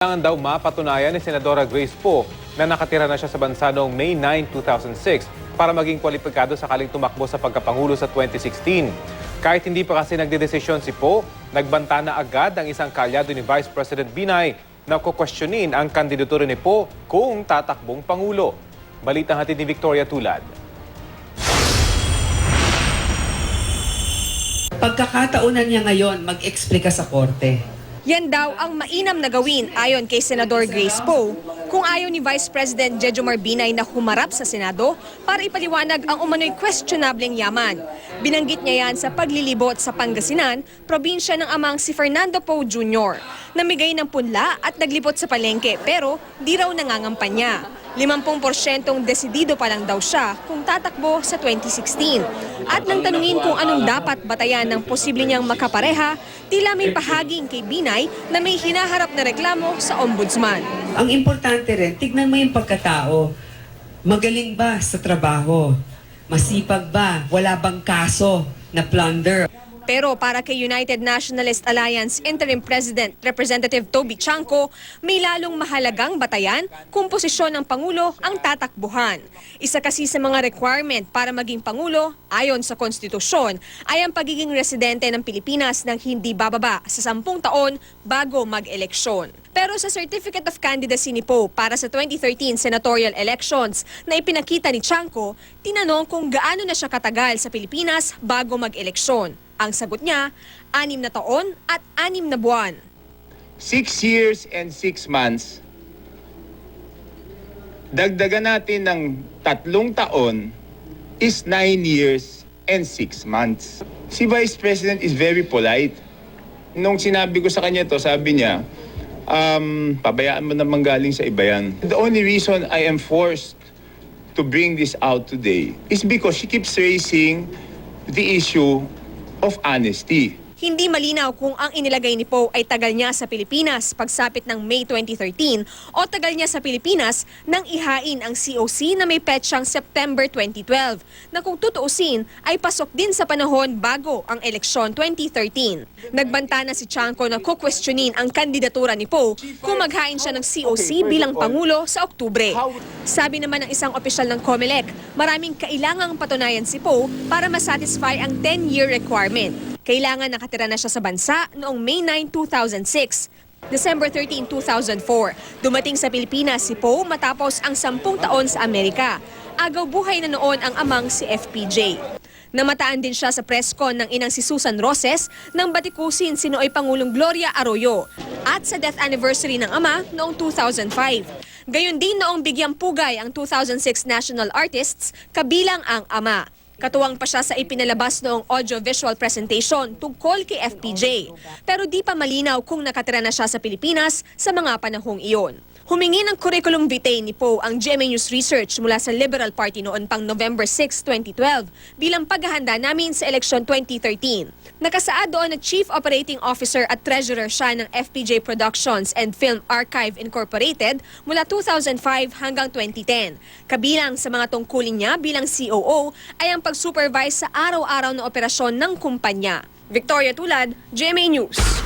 Kailangan daw mapatunayan ni Senadora Grace Poe na nakatira na siya sa bansa noong May 9, 2006 para maging kwalipikado sakaling tumakbo sa pagkapangulo sa 2016. Kahit hindi pa kasi nagdedesisyon si Poe, nagbanta na agad ang isang kalyado ni Vice President Binay na kukwestiyonin ang kandidatura ni Poe kung tatakbong pangulo. Balitang hatid ni Victoria Tulad. Pagkakataonan niya ngayon mag-explica sa korte. Yan daw ang mainam na gawin ayon kay Senador Grace Poe kung ayaw ni Vice President Jejomar Binay na humarap sa Senado para ipaliwanag ang umano'y questionableng yaman. Binanggit niya yan sa paglilibot sa Pangasinan, probinsya ng amang si Fernando Poe Jr. Namigay ng punla at naglibot sa palengke pero di raw nangangampanya. 50% desidido pa lang daw siya kung tatakbo sa 2016. At nang tanungin kung anong dapat batayan ng posible niyang makapareha, tila may pahaging kay Binay na may hinaharap na reklamo sa ombudsman. Ang importante rin, tignan mo yung pagkatao. Magaling ba sa trabaho? Masipag ba? Wala bang kaso na plunder? Pero para kay United Nationalist Alliance Interim President Representative Toby Chanco, may lalong mahalagang batayan kung posisyon ng Pangulo ang tatakbuhan. Isa kasi sa mga requirement para maging Pangulo, ayon sa konstitusyon, ay ang pagiging residente ng Pilipinas ng hindi bababa sa 10 taon bago mag-eleksyon. Pero sa Certificate of Candidacy ni Poe para sa 2013 senatorial elections na ipinakita ni Chanco, tinanong kung gaano na siya katagal sa Pilipinas bago mag-eleksyon. Ang sagot niya, anim na taon at anim na buwan. six years and six months, dagdagan natin ng tatlong taon is nine years and six months. Si Vice President is very polite. Nung sinabi ko sa kanya to, sabi niya, um, pabayaan mo naman galing sa iba yan. The only reason I am forced to bring this out today is because she keeps raising the issue of honesty. Hindi malinaw kung ang inilagay ni Poe ay tagal niya sa Pilipinas pagsapit ng May 2013 o tagal niya sa Pilipinas nang ihain ang COC na may petsang September 2012 na kung tutuusin ay pasok din sa panahon bago ang eleksyon 2013. Nagbanta na si Chanco na kukwestiyonin ang kandidatura ni Poe kung maghain siya ng COC bilang Pangulo sa Oktubre. Sabi naman ng isang opisyal ng COMELEC, maraming kailangang patunayan si Poe para masatisfy ang 10-year requirement. Kailangan nakatira na siya sa bansa noong May 9, 2006. December 13, 2004, dumating sa Pilipinas si Poe matapos ang 10 taon sa Amerika. Agaw buhay na noon ang amang si FPJ. Namataan din siya sa press con ng inang si Susan Roses nang batikusin si nooy Pangulong Gloria Arroyo at sa death anniversary ng ama noong 2005. Gayon din noong bigyang pugay ang 2006 national artists kabilang ang ama. Katuwang pa siya sa ipinalabas noong audio-visual presentation tungkol kay FPJ. Pero di pa malinaw kung nakatira na siya sa Pilipinas sa mga panahong iyon. Humingi ng curriculum vitae ni Poe ang GMA News Research mula sa Liberal Party noon pang November 6, 2012 bilang paghahanda namin sa eleksyon 2013. Nakasaad doon na Chief Operating Officer at Treasurer siya ng FPJ Productions and Film Archive Incorporated mula 2005 hanggang 2010. Kabilang sa mga tungkulin niya bilang COO ay ang pag-supervise sa araw-araw na operasyon ng kumpanya. Victoria Tulad, GMA News.